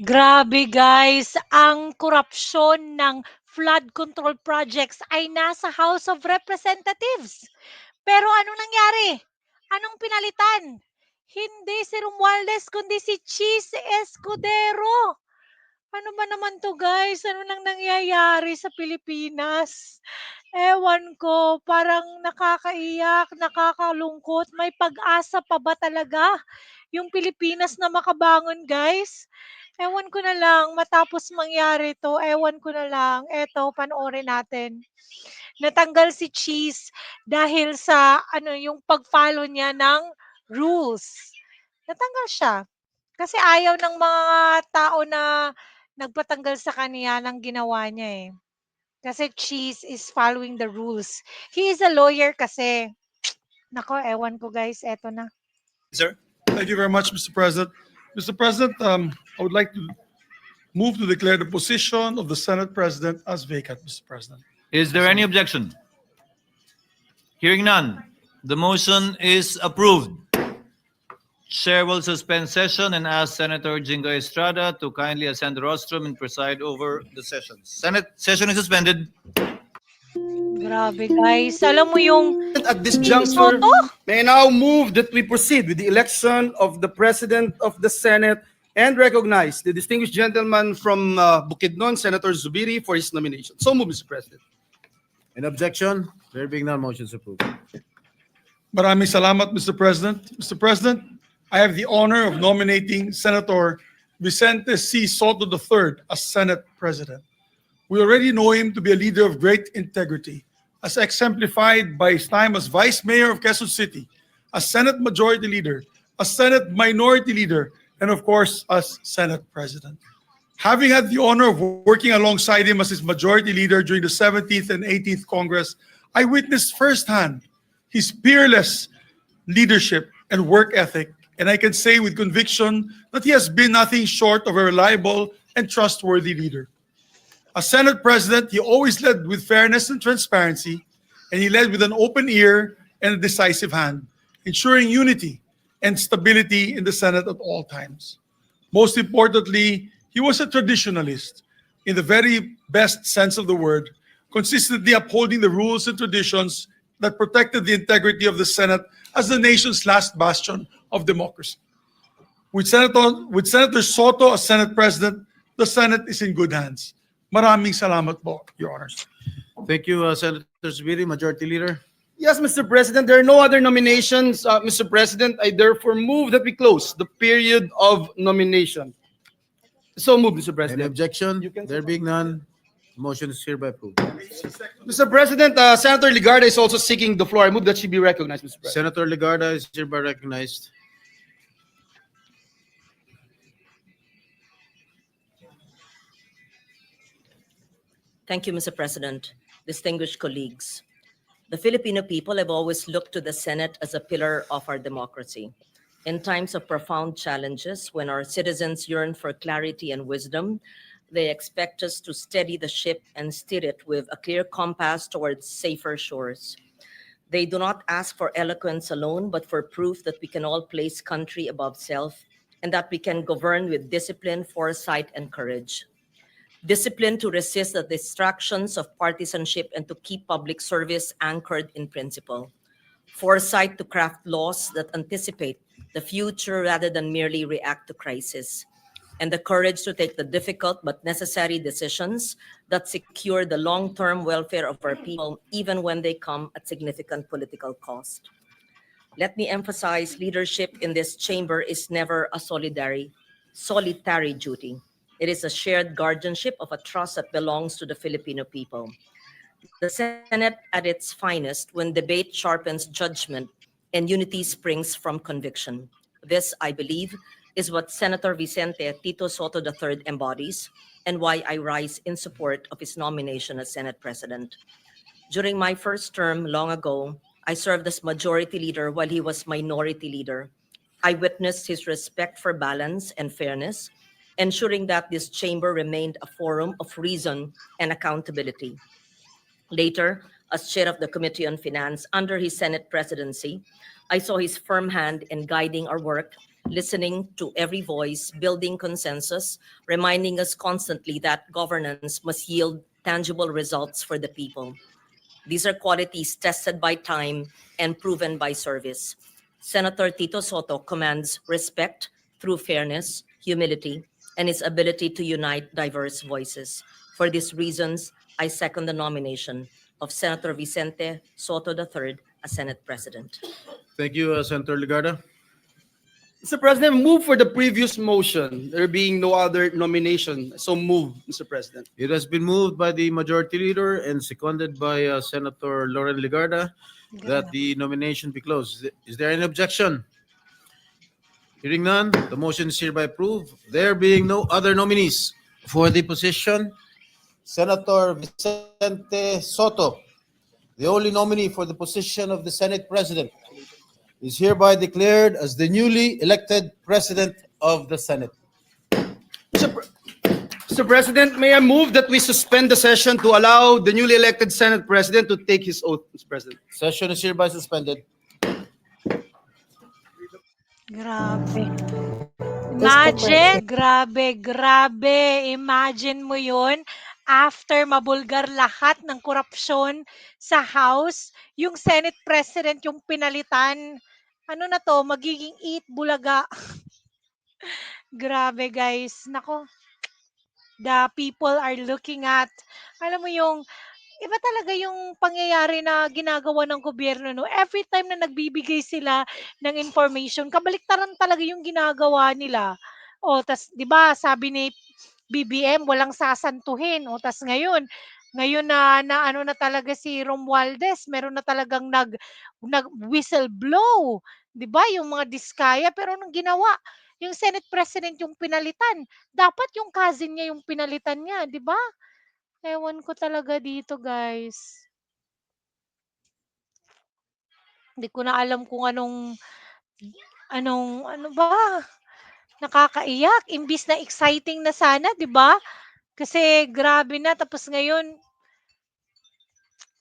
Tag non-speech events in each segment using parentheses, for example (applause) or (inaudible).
Grabe guys, ang korupsyon ng flood control projects ay nasa House of Representatives. Pero anong nangyari? Anong pinalitan? Hindi si Romualdez, kundi si Cheese Escudero. Ano ba naman to guys? Ano nang nangyayari sa Pilipinas? Ewan ko, parang nakakaiyak, nakakalungkot. May pag-asa pa ba talaga yung Pilipinas na makabangon guys? Ewan ko na lang, matapos mangyari to, ewan ko na lang. Eto, panoorin natin. Natanggal si Cheese dahil sa ano yung pag-follow niya ng rules. Natanggal siya. Kasi ayaw ng mga tao na nagpatanggal sa kanya ng ginawa niya eh. Kasi Cheese is following the rules. He is a lawyer kasi. Nako, ewan ko guys, eto na. Sir? Thank you very much, Mr. President. Mr. President, um, I would like to move to declare the position of the Senate President as vacant, Mr. President. Is there any objection? Hearing none, the motion is approved. Chair will suspend session and ask Senator Jingo Estrada to kindly ascend the rostrum and preside over the session. Senate session is suspended. Grabe guys. Alam mo yung At this juncture, Soto? may I now move that we proceed with the election of the President of the Senate and recognize the distinguished gentleman from uh, Bukidnon, Senator Zubiri, for his nomination. So move, Mr. President. An objection? There being none, motion is approved. Maraming salamat, Mr. President. Mr. President, I have the honor of nominating Senator Vicente C. Soto III as Senate President. We already know him to be a leader of great integrity, as exemplified by his time as Vice Mayor of Quezon City, as Senate Majority Leader, as Senate Minority Leader, and of course, as Senate President. Having had the honor of working alongside him as his Majority Leader during the 17th and 18th Congress, I witnessed firsthand his peerless leadership and work ethic, and I can say with conviction that he has been nothing short of a reliable and trustworthy leader. As Senate President, he always led with fairness and transparency, and he led with an open ear and a decisive hand, ensuring unity and stability in the Senate at all times. Most importantly, he was a traditionalist in the very best sense of the word, consistently upholding the rules and traditions that protected the integrity of the Senate as the nation's last bastion of democracy. With Senator, with Senator Soto as Senate President, the Senate is in good hands. Maraming salamat po, Your Honors. Thank you, uh, Senator Zubiri, Majority Leader. Yes, Mr. President, there are no other nominations. Uh, Mr. President, I therefore move that we close the period of nomination. So move, Mr. Any President. objection? You can- There being none, motion is hereby approved. Mr. President, uh, Senator Ligarda is also seeking the floor. I move that she be recognized, Mr. President. Senator Legarda is hereby recognized. Thank you, Mr. President. Distinguished colleagues. The Filipino people have always looked to the Senate as a pillar of our democracy. In times of profound challenges, when our citizens yearn for clarity and wisdom, they expect us to steady the ship and steer it with a clear compass towards safer shores. They do not ask for eloquence alone, but for proof that we can all place country above self and that we can govern with discipline, foresight, and courage discipline to resist the distractions of partisanship and to keep public service anchored in principle, foresight to craft laws that anticipate the future rather than merely react to crisis, and the courage to take the difficult but necessary decisions that secure the long-term welfare of our people, even when they come at significant political cost. Let me emphasize leadership in this chamber is never a solidary, solitary duty. It is a shared guardianship of a trust that belongs to the Filipino people. The Senate at its finest when debate sharpens judgment and unity springs from conviction. This, I believe, is what Senator Vicente Tito Soto III embodies and why I rise in support of his nomination as Senate President. During my first term long ago, I served as majority leader while he was minority leader. I witnessed his respect for balance and fairness, ensuring that this chamber remained a forum of reason and accountability. Later, as chair of the Committee on Finance under his Senate presidency, I saw his firm hand in guiding our work listening to every voice, building consensus, reminding us constantly that governance must yield tangible results for the people. These are qualities tested by time and proven by service. Senator Tito Soto commands respect through fairness, humility, and his ability to unite diverse voices. For these reasons, I second the nomination of Senator Vicente Soto III as Senate President. Thank you, uh, Senator Legarda. Mr. President, move for the previous motion, there being no other nomination. So move, Mr. President. It has been moved by the Majority Leader and seconded by uh, Senator Lauren Legarda that the nomination be closed. Is there any objection? Hearing none, the motion is hereby approved. There being no other nominees for the position, Senator Vicente Soto, the only nominee for the position of the Senate President, is hereby declared as the newly elected President of the Senate. Mr. Pre- Mr. President, may I move that we suspend the session to allow the newly elected Senate President to take his oath, Mr. President? Session is hereby suspended. Grabe. Imagine, grabe, grabe. Imagine mo yun, after mabulgar lahat ng korupsyon sa House, yung Senate President yung pinalitan. Ano na to, magiging eat bulaga. (laughs) grabe guys. Nako, the people are looking at, alam mo yung, iba talaga yung pangyayari na ginagawa ng gobyerno, no? Every time na nagbibigay sila ng information, kabaliktaran talaga yung ginagawa nila. O, tas, di ba, sabi ni BBM, walang sasantuhin. O, tas ngayon, ngayon na, na ano na talaga si Romualdez, meron na talagang nag, nag whistle blow. Di ba? Yung mga diskaya, pero nung ginawa, yung Senate President yung pinalitan. Dapat yung cousin niya yung pinalitan niya, di ba? Ewan ko talaga dito, guys. Hindi ko na alam kung anong anong ano ba? Nakakaiyak imbis na exciting na sana, 'di ba? Kasi grabe na tapos ngayon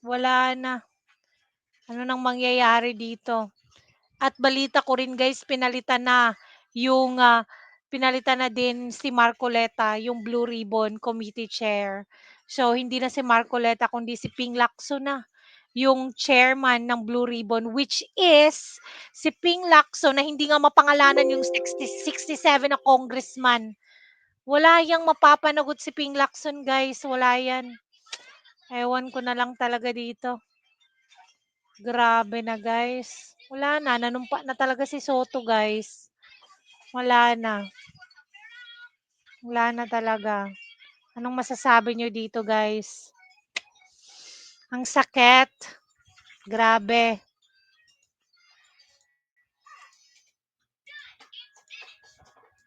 wala na. Ano nang mangyayari dito? At balita ko rin guys, pinalitan na yung ah, pinalitan na din si Marcoleta, yung Blue Ribbon Committee Chair. So hindi na si Marcoleta kundi si Ping Lacson na yung chairman ng Blue Ribbon which is si Ping Lacson na hindi nga mapangalanan yung 60, 67 na congressman. Wala yang mapapanagot si Ping Lacson guys, wala yan. Ewan ko na lang talaga dito. Grabe na guys. Wala na, nanumpa na talaga si Soto guys. Wala na. Wala na talaga. Anong masasabi nyo dito guys? Ang sakit. Grabe.